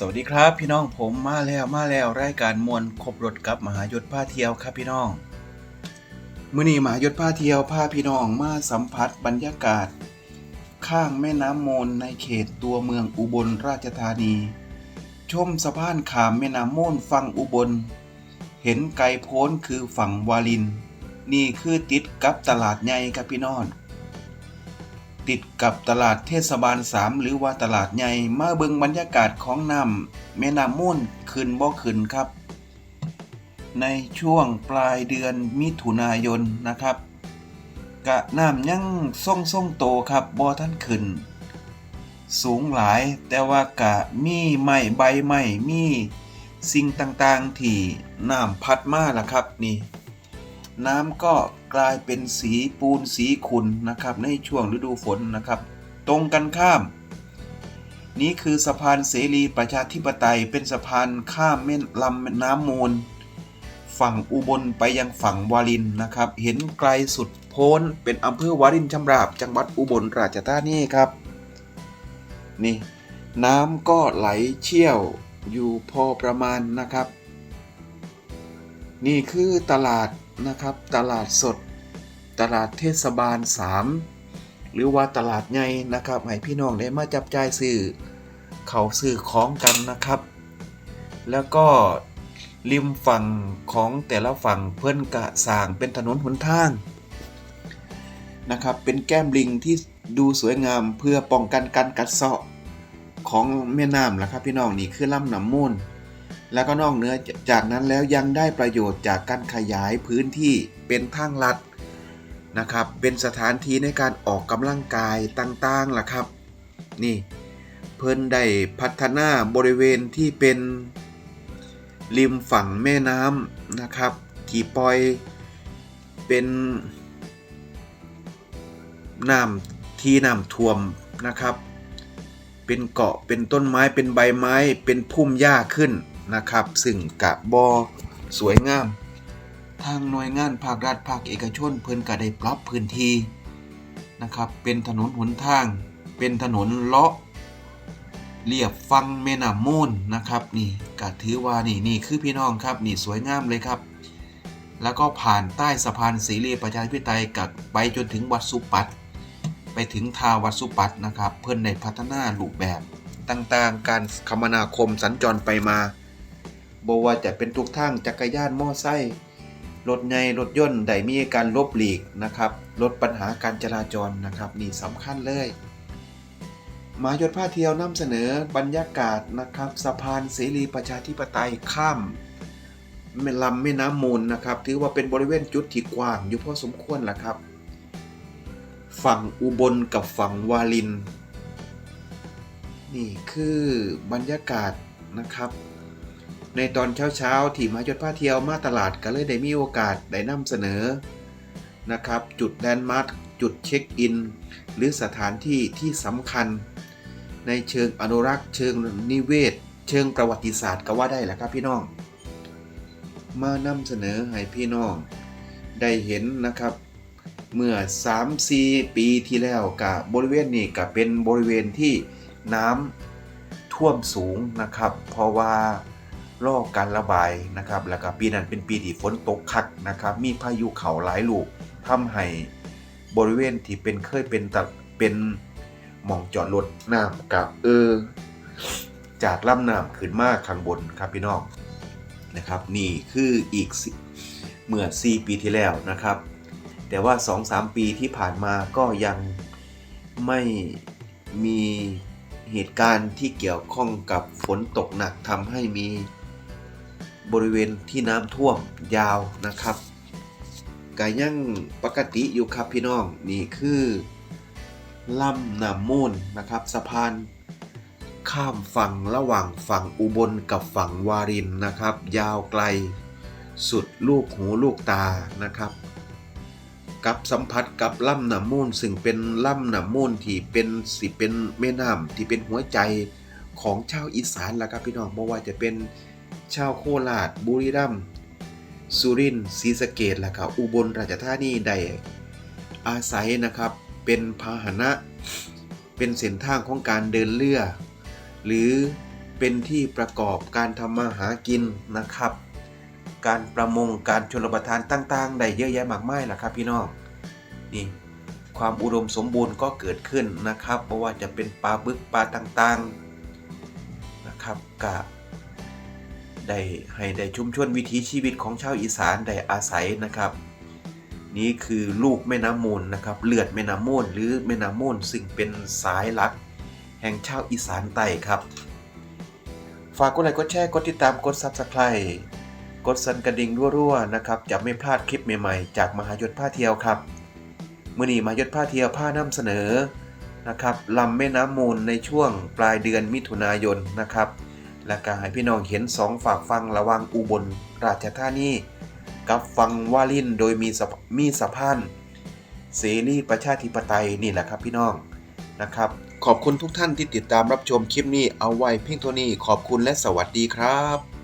สวัสดีครับพี่น้องผมมาแล้วมาแล้วรายการมวลครบรถกับมหายศพาเที่ยวครับพี่น้องมื้อนี้มหายศพาเที่ยวพาพี่น้องมาสัมผัสบรรยากาศ ข้างแม่น้ำมนในเขตตัวเมืองอุบลราชธานี ชมสะพานขามแม่น้ำมนฝั่งอุบล เห็นไกลโพ้นคือฝั่งวาลิน นี่คือติดกับตลาดใหญ่ครับพี่น้อง ติดกับตลาดเทศบาล 3 หรือว่าตลาดใหญ่มาเบิงบรรยากาศของน้ำแม่น้ำมูลขึ้นบ่ขึ้นครับ ในช่วงปลายเดือนมิถุนายนนะครับ กะน้ำยังส่งส่งโตครับบ่ท่านขึ้น สูงหลายแต่ว่ากะมีไม้ใบไม้มีสิ่งต่างๆที่น้ำพัดมาล่ะครับนี่ น้ำก็กลายเป็นสีปูนสีขุ่นนะครับ ในช่วงฤดูฝนนะครับ ตรงกันข้าม นี้คือสะพานเสรีประชาธิปไตยเป็นสะพานข้ามแม่ลำน้ำมูล ฝั่งอุบลไปยังฝั่งวารินนะครับ เห็นไกลสุดโพ้นเป็นอำเภอวารินชำราบ จังหวัดอุบลราชธานีครับ นี่ น้ำก็ไหลเชี่ยวอยู่พอประมาณนะครับ นี่คือตลาดนะครับ ตลาดสด ตลาดเทศบาล 3 หรือว่าตลาดใหญ่นะครับ ให้พี่น้องได้มาจับจ่ายซื้อเขาซื้อของกันนะครับ แล้วก็ริมฝั่งของแต่ละฝั่งเพื่อนกะสร้างเป็นถนนหนทางนะครับ เป็นแก้มลิงที่ดูสวยงามเพื่อป้องกันการกัดเซาะของแม่น้ำล่ะครับพี่น้องนี่คือลำน้ำมูล แล้วก็นอกเหนือจากนั้นแล้วยังได้ประโยชน์จากการขยายพื้นที่เป็นทางลัดนะครับ เป็นสถานที่ในการออกกำลังกายต่างๆล่ะครับ นี่เพิ่นได้พัฒนาบริเวณที่เป็นริมฝั่งแม่น้ำนะครับ ที่ปล่อยเป็นน้ำที่น้ำท่วมนะครับ เป็นเกาะเป็นต้นไม้เป็นใบไม้เป็นพุ่มหญ้าขึ้น นะครับ ซึ่งกะบอสวยงาม ทางหน่วยงานภาครัฐภาคเอกชนเพิ่นก็ได้ปรับพื้นที่นะครับ เป็นถนนหนทาง เป็นถนนเลาะเรียบฟังแม่น้ำมูลนะครับนี่ก็ถือว่านี่นี่คือพี่น้องครับนี่สวยงามเลยครับ แล้วก็ผ่านใต้สะพานสีรีประชาธิปไตยกับไปจนถึงวัดสุปัตไปถึงทาวัดสุปัตนะครับ เพื่อนได้พัฒนารูปแบบต่างๆ การคมนาคมสัญจรไปมา บว่าจะเป็นทุกทางจักรยานมอไซค์รถใหญ่รถยนต์ได้มีการลบหลีกนะครับลดปัญหาการจราจรนะครับนี่สำคัญเลยหมายศผ้าเที่ยวนำเสนอบรรยากาศนะครับสะพานเสรีประชาธิปไตยข้ามแม่ลำแม่น้ำมูลนะครับถือว่าเป็นบริเวณจุดที่กว้างอยู่พอสมควรแหละครับ ฝั่งอุบลกับฝั่งวาลิน นี่คือบรรยากาศนะครับ ในตอนเช้าๆ ที่มายศผ้าเที่ยวมาตลาดก็เลยได้มีโอกาสได้นำเสนอนะครับ จุดแลนด์มาร์คจุดเช็คอิน หรือสถานที่ที่สำคัญ ในเชิงอนุรักษ์ เชิงนิเวศ เชิงประวัติศาสตร์ก็ว่าได้แหละครับพี่น้อง มานำเสนอให้พี่น้อง ได้เห็นนะครับ เมื่อ 3-4 ปีที่แล้วกับบริเวณนี้ก็เป็นบริเวณที่น้ำท่วมสูงนะครับ เพราะว่า รอการระบายนะครับ แล้วก็ปีนั้นเป็นปีที่ฝนตกคักนะครับ มีพายุเขาหลายลูกทำให้บริเวณที่เป็นเคยเป็นตะเป็นหม่องจอดรถน้ำกับเออ จากลำน้ำขึ้นมาข้างบนครับพี่น้องนะครับ นี่คืออีกเมื่อ 4 ปีที่แล้วนะครับ แต่ว่า 2-3 ปีที่ผ่านมาก็ยังไม่มีเหตุการณ์ที่เกี่ยวข้องกับฝนตกหนักทำให้มี บริเวณที่น้ำท่วมยาวนะครับกายังปกติอยู่ครับพี่น้องนี่คือลำน้ำมูลนะครับ สะพานข้ามฝั่งระหว่างฝั่งอุบลกับฝั่งวารินนะครับ ยาวไกล สุดลูกหูลูกตานะครับ กับสัมผัสกับลำน้ำมูลซึ่งเป็นลำน้ำมูลที่เป็นสิเป็นแม่น้ำที่เป็นหัวใจของชาวอีสานล่ะครับพี่น้องไม่ว่าจะเป็น ชาวโคราช บุรีรัมย์ สุรินทร์ ศรีสะเกดและก็อุบลราชธานีได้อาศัยนะครับ เป็นพาหนะ เป็นเส้นทางของการเดินเรือ หรือเป็นที่ประกอบการทำมาหากินนะครับ การประมง การชลประทานต่างๆ ได้เยอะแยะมากมายล่ะครับพี่น้อง นี่ความอุดมสมบูรณ์ก็เกิดขึ้นนะครับเพราะว่าจะเป็นปลาบึกปลาต่างๆ นะครับกะ ได้ให้ได้ชุมชนวิถีชีวิตของชาวอีสานได้อาศัยนะครับ นี่คือลูกแม่น้ำมูลนะครับเลือดแม่น้ำมูลหรือแม่น้ำมูลซึ่งเป็นสายหลัก แห่งชาวอีสานใต้ครับ ฝากกดไลค์กดแชร์กดติดตามกด Subscribe กดสั่นกระดิ่งรั่วๆนะครับจะไม่พลาดคลิปใหม่ๆ จากมหายศผ้าเที่ยวครับมื่อนี้มหายศผ้าเที่ยวผ้านำเสนอนะครับลำแม่น้ำมูลในช่วงปลายเดือนมิถุนายนนะครับ และก็ให้พี่น้องเห็นสองฝากฟังระวังอุบลราชธานีกับฟังวาลินโดยมีสมีสะพานเสรีประชาธิปไตยนี่แหละครับพี่น้องนะครับ ขอบคุณทุกท่านที่ติดตามรับชมคลิปนี้เอาไว้เพียงเท่านี้ขอบคุณและสวัสดีครับ